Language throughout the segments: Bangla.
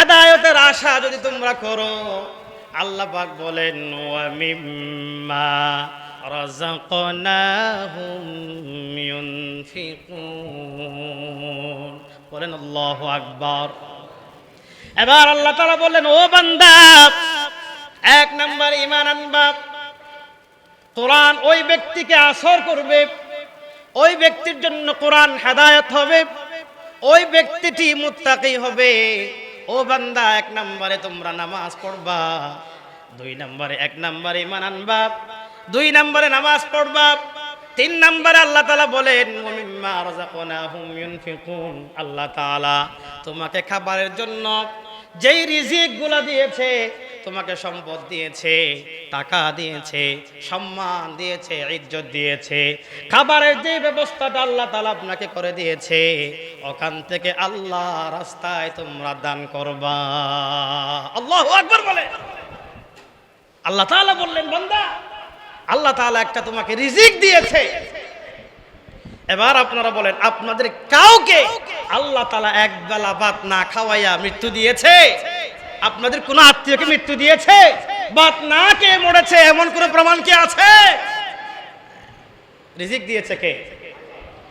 হেদায়তের আশা যদি তোমরা করো, আল্লাহ পাক বলেন মিম্মা রাযাকনাহুম ইউনফিকুন। বলেন, আল্লাহু আকবার। এবার আল্লাহ তাআলা বললেন, ও বান্দা, এক নাম্বার ঈমান আনবা। কোরআন ওই ব্যক্তিকে আসর করবে, ওই ব্যক্তির জন্য কোরআন হেদায়ত হবে, ওই ব্যক্তিটি মুত্তাকি হবে। ও বান্দা, এক নম্বরে তোমরা নামাজ পড়বা, দুই নম্বরে এক নম্বরে ইমান আনবা, দুই নম্বরে নামাজ পড়বা, তিন নম্বরে আল্লাহ তালা বলেন আল্লাহ তালা তোমাকে খাবারের জন্য যেই রিজিকগুলা দিয়েছে তোমাকে সম্পদ দিয়েছে, টাকা দিয়েছে, সম্মান দিয়েছে, ইজ্জত দিয়েছে। খাবারের যে ব্যবস্থাটা আল্লাহ তালা আপনাকে করে দিয়েছে, ওখান থেকে আল্লাহ রাস্তায় তোমরা দান করবা। আল্লাহ আকবর বলে। আল্লাহ তাআলা বললেন, বান্দা, আল্লাহ তাআলা একটা তোমাকে রিজিক দিয়েছে। এবার আপনারা বলেন, আপনাদের কাউকে আল্লাহ তালা এক বেলা ভাত না খাওয়াইয়া মৃত্যু দিয়েছে? আপনাদের কোন আত্মীয়কে মৃত্যু দিয়েছে? ভাত না কে মরেছে, এমন কোন প্রমাণ কি আছে? রিজিক দিয়েছে কে?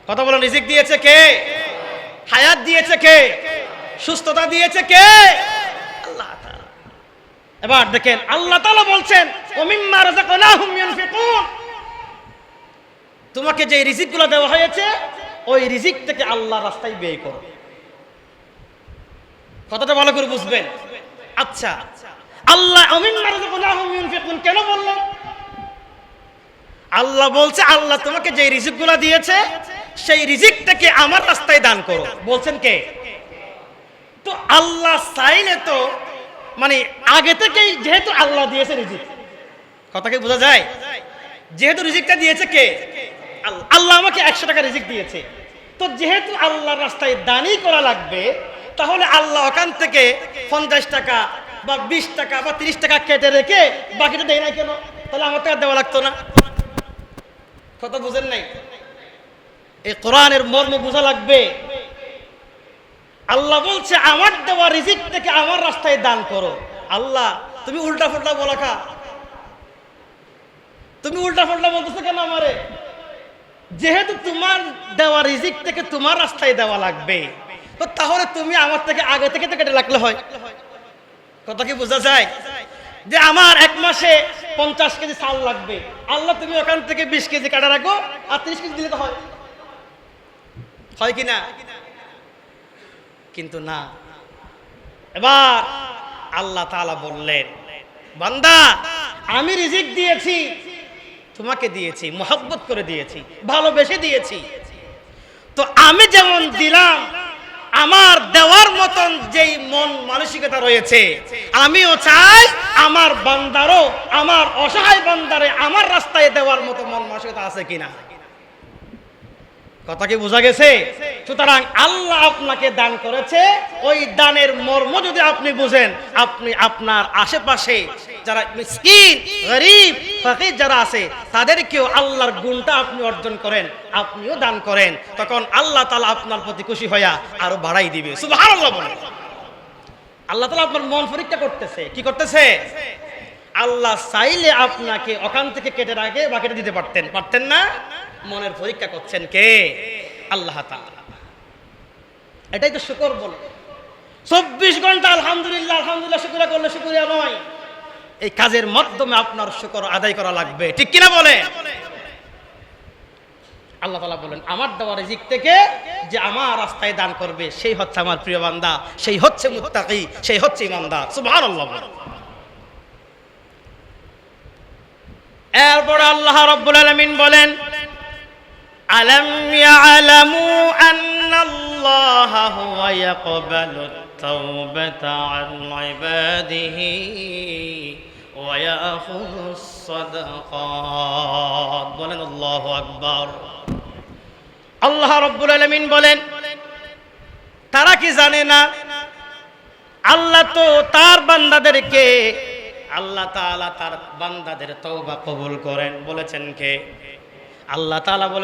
কথা বলেন, রিজিক দিয়েছে কে? হায়াত দিয়েছে কে? সুস্থতা দিয়েছে কে? আল্লাহ। এবার দেখেন, আল্লাহ তাআলা বলছেন তোমাকে যে রিজিকগুলো দেওয়া হয়েছে, ওই রিজিক থেকে আল্লাহ রাস্তায় ব্যয় করো। কথাটা ভালো করে বুঝবেন। আচ্ছা আল্লাহ কেন বললেন আল্লাহ বলছে, আল্লাহ তোমাকে যে রিজিকগুলো দিয়েছে, সেই রিজিক থেকে আমার রাস্তায় দান করো। বলছেন কে? তো আল্লাহ চাইলে তো মানে আগে থেকেই যেহেতু আল্লাহ দিয়েছে রিজিক, কথা কি বোঝা যায়? যেহেতু রিজিকটা দিয়েছে কে। আল্লাহ আমাকে একশো টাকা রিজিক দিয়েছে। তো যেহেতু আল্লাহর রাস্তায় দানই করা লাগবে তাহলে আল্লাহ ওখান থেকে পঞ্চাশ টাকা বা বিশ টাকা বা তিরিশ টাকা কেটে রেখে বাকিটা দেয় না কেন? তাহলে আমার টাকা দেওয়া লাগতো না। কথা বুঝেন নাই? এই কোরআনের মর্ম বোঝা লাগবে। আল্লাহ বলছে, আমার দেওয়া রিজিক থেকে আমার রাস্তায় দান করো। আল্লাহ, তুমি উল্টা ফুল্টা বলা খা। তুমি উল্টা পাল্টা বলতেছো কেন আমারে? যেহেতু তোমার দেওয়া রিজিক থেকে তোমার রাস্তায় দেওয়া লাগবে। তাহলে তুমি আমার থেকে আগে থেকে তো কেটে রাখলে হয়। কথা কি বোঝা যায়? যে আমার এক মাসে পঞ্চাশ কেজি চাল লাগবে। আল্লাহ, তুমি ওখান থেকে বিশ কেজি কাটা রাখো, আর ত্রিশ কেজি দিলে তো হয়। হয় কি না? কিন্তু না। এবার আল্লাহ তাআলা বললেন, বান্দা, আমি রিজিক দিয়েছি, তোমাকে দিয়েছি, মোহব্বত করে দিয়েছি, ভালোবেসে দিয়েছি। তো আমি যেমন দিলাম আমার দেওয়ার মতন যেই মন মানসিকতা রয়েছে, আমিও চাই আমার বান্দারও, আমার অসহায় বান্দারে আমার রাস্তায় দেওয়ার মতো মন মানসিকতা আছে কিনা? কথা কি বোঝা গেছে? সুতরাং আল্লাহ আপনাকে দান করেছে। ওই দানের মর্ম যদি আপনি বুঝেন, আপনি আপনার আশেপাশে যারা মিসকিন, গরিব, ফকির যারা আছে, তাদেরকেও আল্লাহর গুণটা আপনি অর্জন করেন, আপনিও দান করেন। তখন আল্লাহ তালা আপনার প্রতি খুশি হইয়া আরও বাড়াই দিবে। সুবহানাল্লাহ বলেন। আল্লাহ তালা আপনার মন পরীক্ষা করতেছে। কি করতেছে? আল্লাহ চাইলে আপনাকে ওখান থেকে কেটে রাখে বা কেটে দিতে পারতেন। পারতেন না? মনের পরীক্ষা করছেন কে? আল্লাহ তাআলা। এটাই তো শুকর বলে। চব্বিশ ঘণ্টা আলহামদুলিল্লাহ আলহামদুলিল্লাহ, শুক্রিয়া করলে শুক্রিয়া নয়। এই কাজের মাধ্যমে আপনার শুকর আদায় করা লাগবে। ঠিক কিনা বলে? আল্লাহ তালা বলেন, আমার দেওয়া রিজিক থেকে যে আমার রাস্তায় দান করবে, সেই হচ্ছে আমার প্রিয় বান্দা, সেই হচ্ছে মুত্তাকি, সেই হচ্ছে ইমানদার। সুবহানাল্লাহ বলেন। এরপর আল্লাহ রব্বুল আলামিন বলেন, আলম ইয়ালামু আন্নাল্লাহা হুয়া ইয়াকবালু তাওবাতা আন ইবাদিহি ওয়া বলেন আল্লাহু আকবার। আল্লাহ রব্বুল আলামিন বলেন, তারা কি জানে না? আল্লাহ তো তার বান্দাদেরকে, আল্লাহ তাআলা তার বান্দাদের তওবা কবুল করেন। বলেছেন কে? আল্লাহ বলে